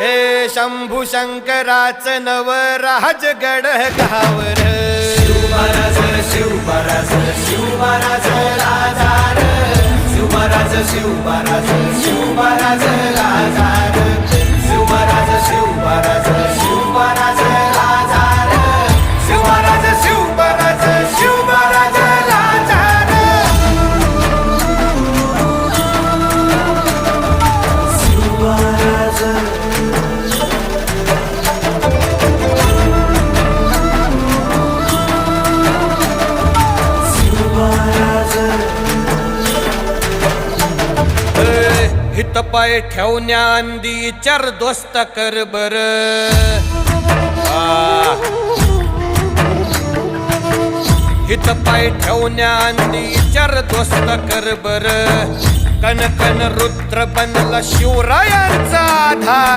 हे शंभू शंकराच नव राजगड गावर. शिवराज शिवराज शिवराज राजा शिवराज शिवराज शिवराज राजा हित पाय ठेवण्या अंदी चर दोस्त कर बर. हित पाय ठेवण्या अंदी चर दोस्त कर बर. कन कन रुद्र बनला शिवरायांचा आधार.